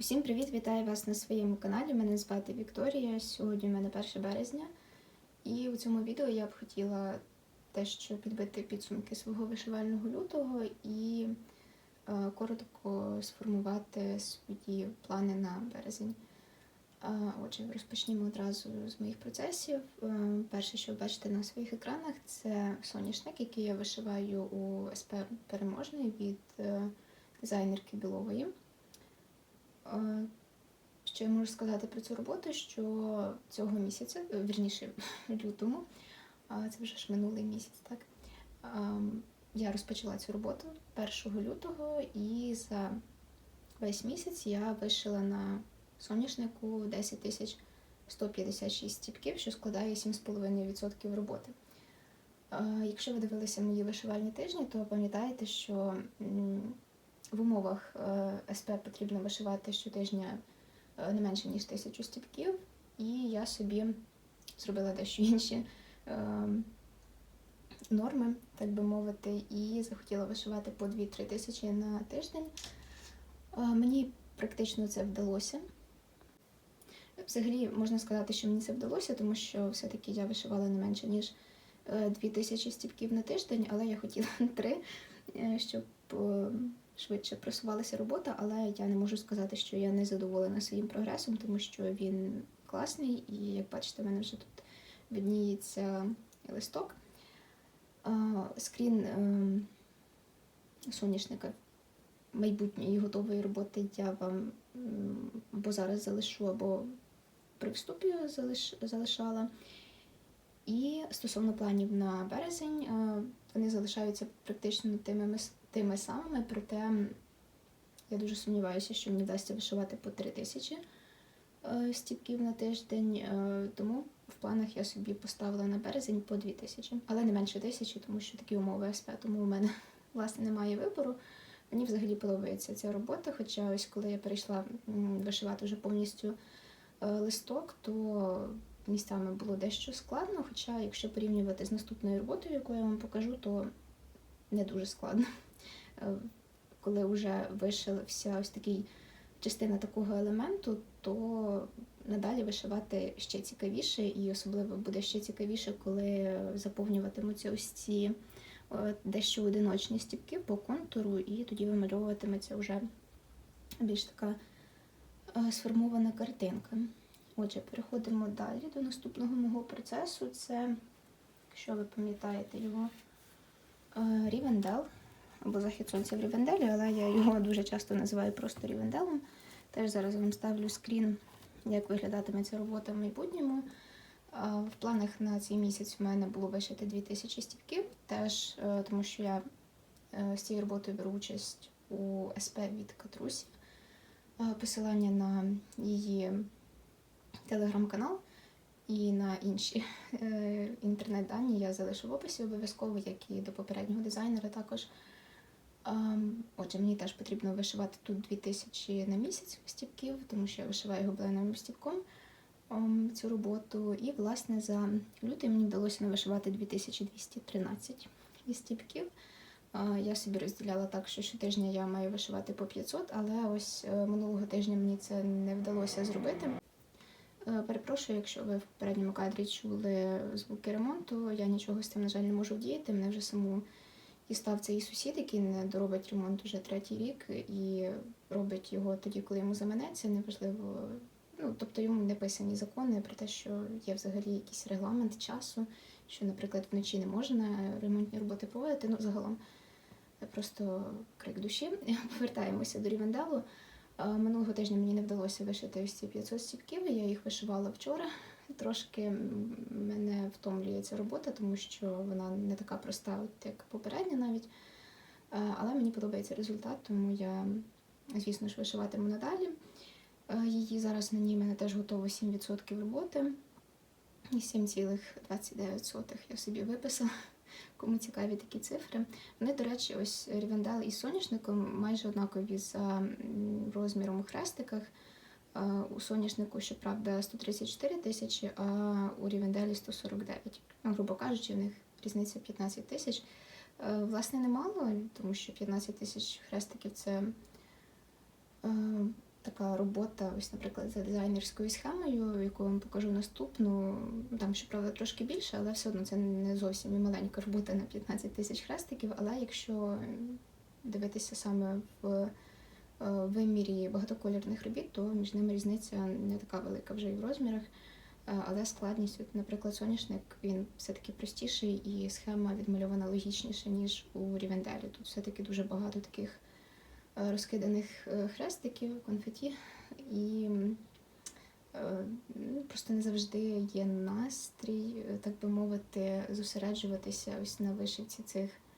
Усім привіт! Вітаю вас на своєму каналі. Мене звати Вікторія. Сьогодні у мене 1 березня. І у цьому відео я б хотіла дещо підбити підсумки свого вишивального лютого і е, коротко сформувати свої плани на березень. Е, Отже, розпочнімо одразу з моїх процесів. Е, Перше, що ви бачите на своїх екранах, це соняшник, який я вишиваю у СП Переможний від е, дизайнерки Білової. Е, Що я можу сказати про цю роботу? Що цього місяця, е, вірніше, лютому, це вже ж минулий місяць, так? ем, Я розпочала цю роботу 1 лютого, і за весь місяць я вишила на соняшнику 10 тисяч 156 стіпків, що складає 7,5% роботи. Е, Якщо ви дивилися мої вишивальні тижні, то пам'ятаєте, що в умовах е, СП потрібно вишивати щотижня е, не менше ніж тисячу стіпків, і я собі зробила дещо інші е, норми, так би мовити, і захотіла вишивати по 2-3 тисячі на тиждень. Мені практично це вдалося. Взагалі можна сказати, що мені це вдалося, тому що все-таки я вишивала не менше, ніж 2000 стіпків на тиждень, але я хотіла три, е, щоб швидше просувалася робота, але я не можу сказати, що я не задоволена своїм прогресом, тому що він класний, і як бачите, в мене вже тут видніється листок. Скрін ем, соняшника майбутньої готової роботи я вам або зараз залишу, або при вступі залишала. І стосовно планів на березень, е, вони залишаються практично тими, тими самими, проте я дуже сумніваюся, що мені вдасться вишивати по 3 тисячі е, стіпків на тиждень. е, Тому в планах я собі поставила на березень по 2 тисячі, але не менше тисячі, тому що такі умови СП, тому у мене власне немає вибору. Мені взагалі подобається ця робота, хоча ось коли я перейшла вишивати вже повністю е, листок, то місцями було дещо складно. Хоча, якщо порівнювати з наступною роботою, яку я вам покажу, то не дуже складно. Е, Коли вже вишився ось такий частина такого елементу, то надалі вишивати ще цікавіше, і особливо буде ще цікавіше, коли заповнюватимуться ось ці е, дещо одиночні стіпки по контуру, і тоді вимальовуватиметься вже більш така е, сформована картинка. Отже, переходимо далі до наступного мого процесу. Це, якщо ви пам'ятаєте його, Рівендел або захід сонця в Рівенделі, але я його дуже часто називаю просто Рівенделом. Теж зараз вам ставлю скрін, як виглядатиме ця робота в майбутньому. В планах на цей місяць в мене було вишити 2000 стіпків, теж е, тому що я е, з цією роботою беру участь у СП від Катрусі. Посилання на її телеграм-канал і на інші е, інтернет-дані я залишу в описі обов'язково, як і до попереднього дизайнера також. Ем, Отже, мені теж потрібно вишивати тут 2000 на місяць стіпків, тому що я вишиваю гобеленовим стіпком ем, цю роботу. І, власне, за лютий мені вдалося навишивати 2213 стіпків. Е, Я собі розділяла так, що щотижня я маю вишивати по 500, але ось е, минулого тижня мені це не вдалося зробити. Е, Перепрошую, якщо ви в попередньому кадрі чули звуки ремонту, я нічого з цим, на жаль, не можу вдіяти. Мене вже саму дістав цей сусід, який не доробить ремонт вже третій рік і робить його тоді, коли йому заманеться, неважливо. Ну, тобто йому не писані закони про те, що є взагалі якийсь регламент часу, що, наприклад, вночі не можна ремонтні роботи проводити. Ну, загалом просто крик душі. Повертаємося до Рівенделу. Е, Минулого тижня мені не вдалося вишити ось ці 500 стіпків. Я їх вишивала вчора. Трошки мене втомлює ця робота, тому що вона не така проста, от як попередня навіть. Е, Але мені подобається результат, тому я, звісно ж, вишиватиму надалі. Е, Її зараз на ній мене теж готово 7% роботи. І 7,29 я собі виписала. Кому цікаві такі цифри. Вони, до речі, ось Рівендел із соняшником майже однакові за розміром у хрестиках. У соняшнику, щоправда, 134 тисячі, а у Рівенделі 149. Ну, грубо кажучи, в них різниця 15 тисяч. Е, Власне, немало, тому що 15 тисяч хрестиків це е, така робота, ось, наприклад, за дизайнерською схемою, яку вам покажу наступну. Там, щоправда, трошки більше, але все одно це не зовсім і маленька робота на 15 тисяч хрестиків. Але якщо дивитися саме в вимірі багатоколірних робіт, то між ними різниця не така велика вже і в розмірах. Е, Але складність, от, наприклад, соняшник він все-таки простіший і схема відмальована логічніше, ніж у Рівенделі. Тут все-таки дуже багато таких е, розкиданих е, хрестиків, конфеті, і е, ну, просто не завжди є настрій, е, так би мовити, зосереджуватися ось на вишивці цих е,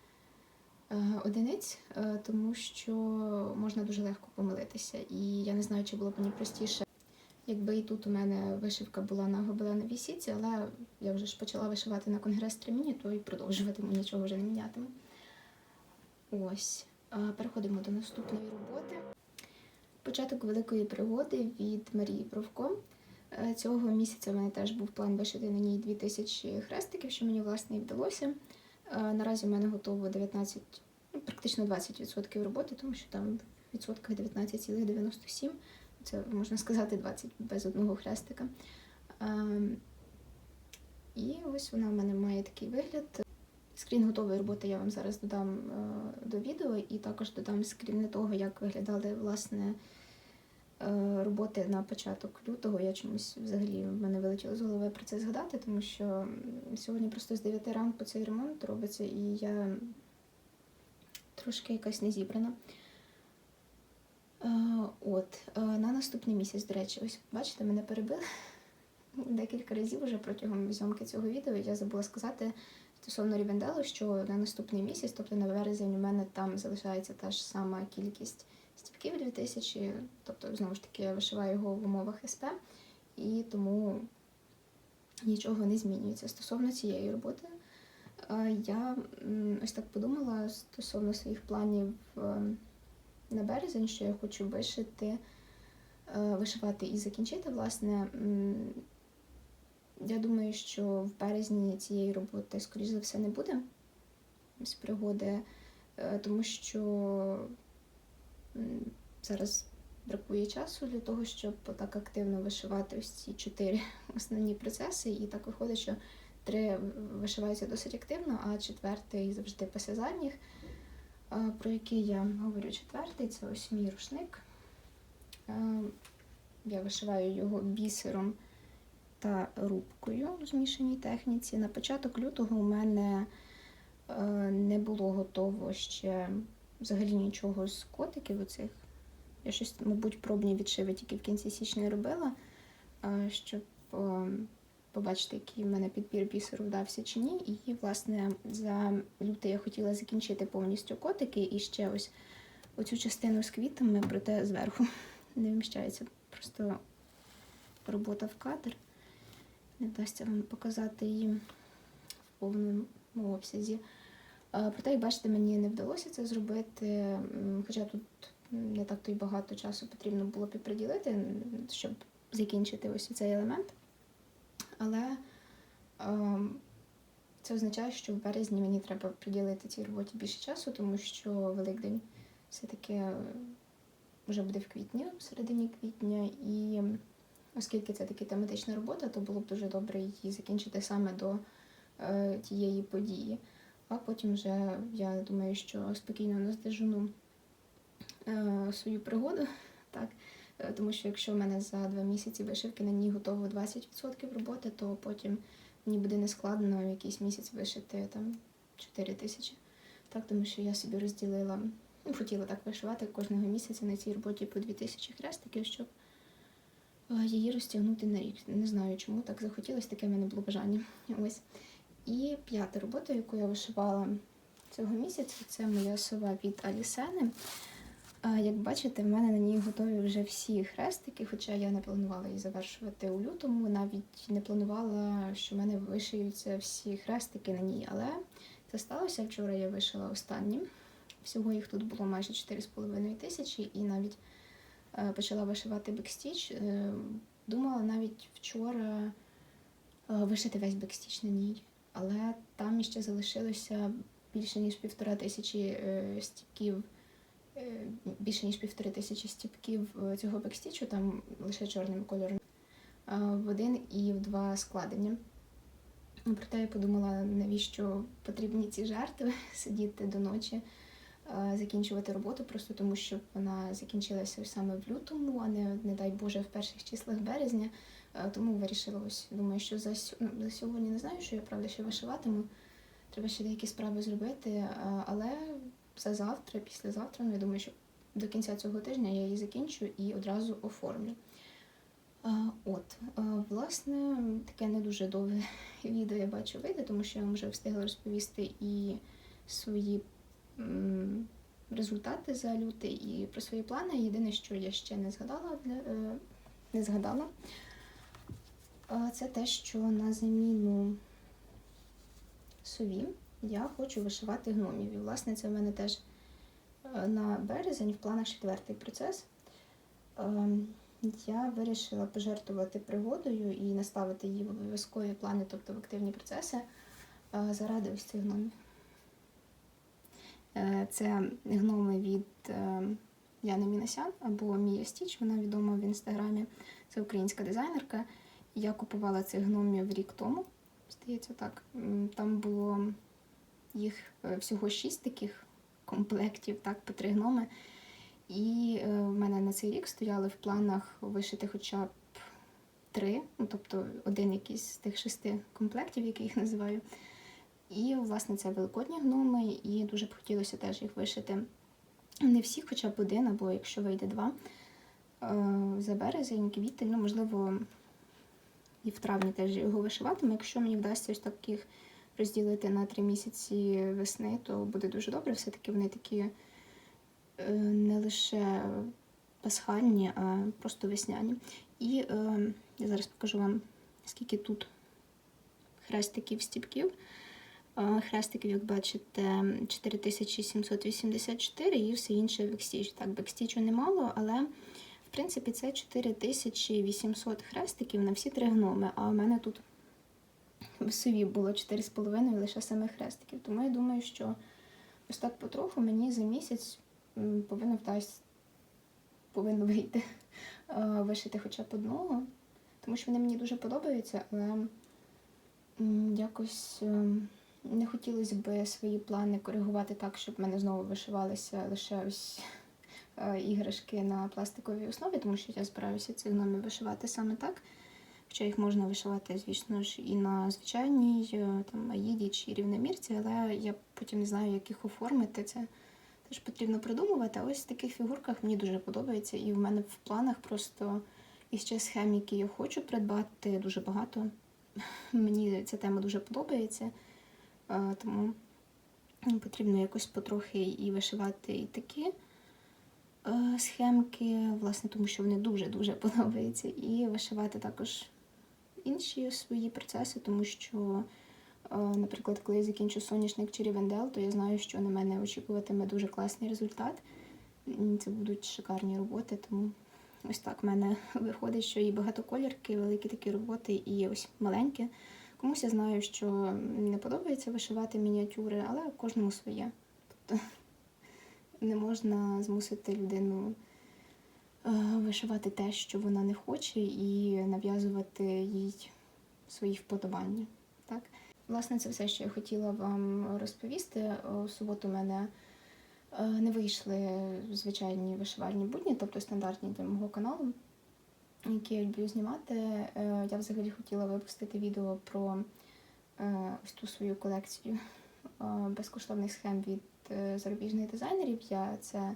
одиниць, е, тому що можна дуже легко помилитися. І я не знаю, чи було б мені простіше. Якби і тут у мене вишивка була на гобеленовій сітці, але я вже ж почала вишивати на конгрес Треміні, то і продовжуватиму, нічого вже не мінятиму. Ось. Переходимо до наступної роботи. Початок великої пригоди від Марії Бровко. Е, Цього місяця в мене теж був план вишити на ній 2000 хрестиків, що мені власне і вдалося. Е, Наразі в мене готово 19, ну, практично 20% роботи, тому що там в відсотках 19,97. Це можна сказати 20 без одного хрестика. Ем, І ось вона в мене має такий вигляд. Скрін готової роботи я вам зараз додам е, до відео, і також додам скрін того, як виглядали власне е, роботи на початок лютого. Я чомусь взагалі в мене вилетіло з голови про це згадати, тому що сьогодні просто з 9 ранку цей ремонт робиться, і я трошки якась не зібрана. Е, От, е, на наступний місяць, до речі, ось бачите, мене перебили декілька разів вже протягом зйомки цього відео. Я забула сказати стосовно Рівенделу, що на наступний місяць, тобто на березень, у мене там залишається та ж сама кількість стіпків 2000, тобто, знову ж таки, я вишиваю його в умовах СП, і тому нічого не змінюється. Стосовно цієї роботи, е, я ось так подумала стосовно своїх планів. е, на березень, що я хочу вишити, е, вишивати і закінчити, власне. Я думаю, що в березні цієї роботи, скоріш за все, не буде з пригоди, тому що зараз бракує часу для того, щоб так активно вишивати ось ці чотири основні процеси. І так виходить, що три вишиваються досить активно, а четвертий завжди після задніх. Про який я говорю четвертий, це ось мій рушник. Я вишиваю його бісером та рубкою у змішаній техніці. На початок лютого у мене е, не було готово ще взагалі нічого з котиків оцих. Я щось, мабуть, пробні відшиви тільки в кінці січня робила, щоб побачити, який в мене підбір бісеру вдався чи ні. І, власне, за лютий я хотіла закінчити повністю котики і ще ось оцю частину з квітами, проте зверху не вміщається просто робота в кадр. Не вдасться вам показати її в повному обсязі. Проте, як бачите, мені не вдалося це зробити, хоча тут не так то й багато часу потрібно було б і приділити, щоб закінчити ось цей елемент. Але це означає, що в березні мені треба приділити цій роботі більше часу, тому що Великдень все-таки е, вже буде в квітні, в середині квітня, і оскільки це таки тематична робота, то було б дуже добре її закінчити саме до е, тієї події. А потім вже я думаю, що спокійно наздожену е, свою пригоду. Так. Е, Тому що якщо в мене за два місяці вишивки на ній готово 20% роботи, то потім мені буде нескладно якийсь місяць вишити там 4 тисячі. Так, тому що я собі розділила, ну, хотіла так вишивати кожного місяця на цій роботі по 2000 хрестиків, щоб е, її розтягнути на рік. Не знаю, чому так захотілося, таке в мене було бажання. Ось. І п'ята робота, яку я вишивала цього місяця, це моя сова від Алісени. Як бачите, в мене на ній готові вже всі хрестики, хоча я не планувала її завершувати у лютому, навіть не планувала, що в мене вишиються всі хрестики на ній. Але це сталося. Вчора я вишила останні. Всього їх тут було майже 4,5 тисячі, і навіть е, почала вишивати бекстіч. Е, думала навіть вчора е, вишити весь бекстіч на ній. Але там ще залишилося більше ніж півтора тисячі стіпків, е, більше ніж півтори тисячі стіпків е, цього бекстічу, там лише чорним кольором, е, в один і в два складення. Проте я подумала, навіщо потрібні ці жертви сидіти до ночі, е, закінчувати роботу, просто тому що вона закінчилася саме в лютому, а не, не дай Боже, в перших числах березня. Е, Тому вирішила ось, думаю, що за, ну, за сьогодні не знаю, що я правда ще вишиватиму. Треба ще деякі справи зробити, е, але за завтра, післязавтра, ну я думаю, що до кінця цього тижня я її закінчу і одразу оформлю. Е, От, е, власне, таке не дуже довге відео я бачу вийде, тому що я вам вже встигла розповісти і свої результати за лютий, і про свої плани. Єдине, що я ще не згадала е, не згадала, е, це те, що на заміну сові я хочу вишивати гномів. І, власне, це в мене теж е, на березень в планах четвертий процес. Я вирішила пожертвувати пригодою і наставити її в обов'язкові плани, тобто в активні процеси, заради ось цих гномів. Е, Це гноми від е, Яни Мінасян або Мія Стіч, вона відома в інстаграмі. Це українська дизайнерка. Я купувала цих гномів рік тому, здається так. Там було їх е, всього шість таких комплектів, так, по три гноми. І в мене на цей рік стояли в планах вишити хоча б три, ну тобто один якийсь з тих шести комплектів, як я їх називаю. І, власне, це великодні гноми, і дуже б хотілося теж їх вишити. Не всі, хоча б один, або якщо вийде два. Е, За березень, квітень, ну, можливо, і в травні теж його вишиватиму. Якщо мені вдасться ось так їх розділити на три місяці весни, то буде дуже добре. Все-таки вони такі е, не лише пасхальні, а просто весняні. І е, я зараз покажу вам, скільки тут хрестиків стіпків. Хрестиків, як бачите, 4784 і все інше бекстіч. Так, бекстічу немало, але в принципі це 4800 хрестиків на всі три гноми. А у мене тут в сові було 4,5 лише самих хрестиків. Тому я думаю, що ось так потроху мені за місяць повинно вдасться, повинно вийти вишити хоча б одного, тому що вони мені дуже подобаються, але якось ем, не хотілося б свої плани коригувати так, щоб в мене знову вишивалися лише ось е, іграшки на пластиковій основі, тому що я збираюся цих гномів вишивати саме так. Хоча їх можна вишивати, звісно ж, і на звичайній е, там, аїді чи рівномірці, але я потім не знаю, як їх оформити. Це теж потрібно придумувати. Ось в таких фігурках мені дуже подобається. І в мене в планах просто із ще схем, які я хочу придбати, дуже багато. Мені ця тема дуже подобається. Тому потрібно якось потрохи і вишивати і такі е, схемки, власне, тому що вони дуже-дуже подобаються. І вишивати також інші свої процеси, тому що, е, наприклад, коли я закінчу соняшник чи рівендел, то я знаю, що на мене очікуватиме дуже класний результат. Це будуть шикарні роботи, тому ось так в мене виходить, що і багатоколірки, великі такі роботи, і ось маленькі. Комусь я знаю, що не подобається вишивати мініатюри, але кожному своє. Тобто не можна змусити людину е, вишивати те, що вона не хоче, і нав'язувати їй свої вподобання. Так? Власне, це все, що я хотіла вам розповісти. У суботу у мене е, не вийшли звичайні вишивальні будні, тобто стандартні для мого каналу, які я люблю знімати. Е, Я взагалі хотіла випустити відео про е, ось ту свою колекцію е, безкоштовних схем від зарубіжних дизайнерів. Я це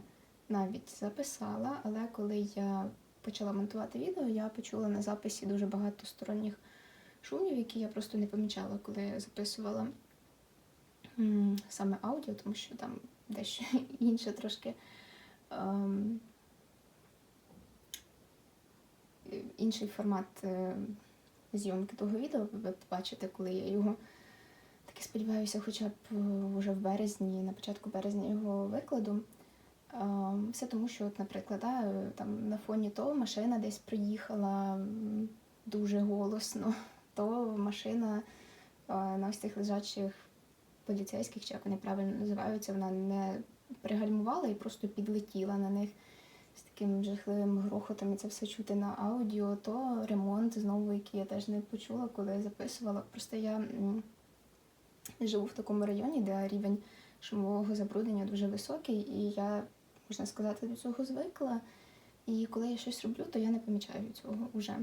навіть записала, але коли я почала монтувати відео, я почула на записі дуже багато сторонніх шумів, які я просто не помічала, коли записувала саме аудіо, тому що там дещо інше трошки. Інший формат е, зйомки того відео. Ви побачите, коли я його таки сподіваюся, хоча б е, вже в березні, на початку березня його викладу. Е, Все тому, що, от, наприклад, да, е, там на фоні то машина десь приїхала дуже голосно, то машина е, на ось цих лежачих поліцейських, чи як вони правильно називаються, вона не пригальмувала і просто підлетіла на них з таким жахливим грохотом, і це все чути на аудіо, то ремонт знову, який я теж не почула, коли я записувала. Просто я живу в такому районі, де рівень шумового забруднення дуже високий, і я, можна сказати, до цього звикла. І коли я щось роблю, то я не помічаю цього вже.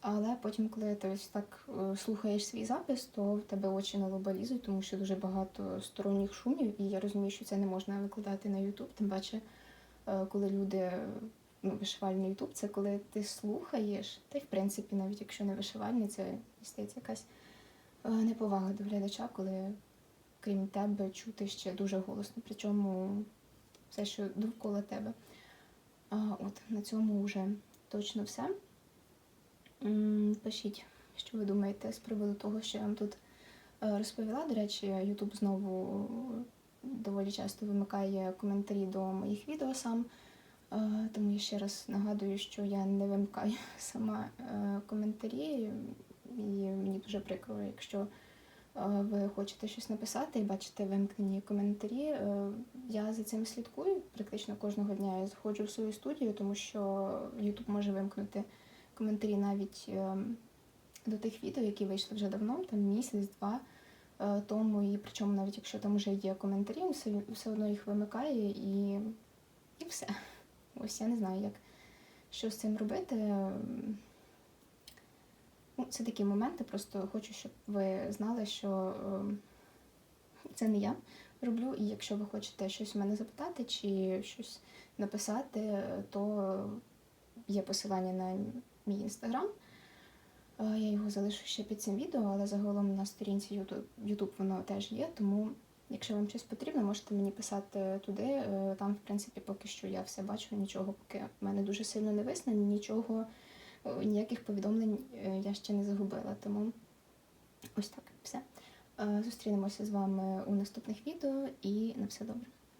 Але потім, коли ти ось так е, слухаєш свій запис, то в тебе очі на лоба лізуть, тому що дуже багато сторонніх шумів, і я розумію, що це не можна викладати на YouTube. Тим паче, коли люди ну, вишивальний YouTube, це коли ти слухаєш, та й в принципі, навіть якщо не вишивальний, це здається якась е, неповага до глядача, коли крім тебе чути ще дуже голосно, причому все, що довкола тебе. А, от на цьому вже точно все. Пишіть, що ви думаєте з приводу того, що я вам тут е, розповіла. До речі, YouTube знову доволі часто вимикає коментарі до моїх відео сам. Е, Тому я ще раз нагадую, що я не вимикаю сама е, коментарі, і мені дуже прикро, якщо е, ви хочете щось написати і бачите вимкнені коментарі. Я за цим слідкую практично кожного дня. Я заходжу в свою студію, тому що YouTube може вимкнути коментарі навіть е, до тих відео, які вийшли вже давно, там місяць-два тому. І причому навіть якщо там вже є коментарі, він все, одно їх вимикає і, і все. Ось я не знаю, як що з цим робити. Ну, це такі моменти, просто хочу, щоб ви знали, що ем, це не я роблю, і якщо ви хочете щось у мене запитати чи щось написати, то є посилання на мій інстаграм. Е, Я його залишу ще під цим відео, але загалом на сторінці YouTube, воно теж є. Тому, якщо вам щось потрібно, можете мені писати туди. Е, Там, в принципі, поки що я все бачу, нічого поки в мене дуже сильно не висне, нічого, е, ніяких повідомлень я ще не загубила. Тому ось так, все. Зустрінемося з вами у наступних відео і на все добре.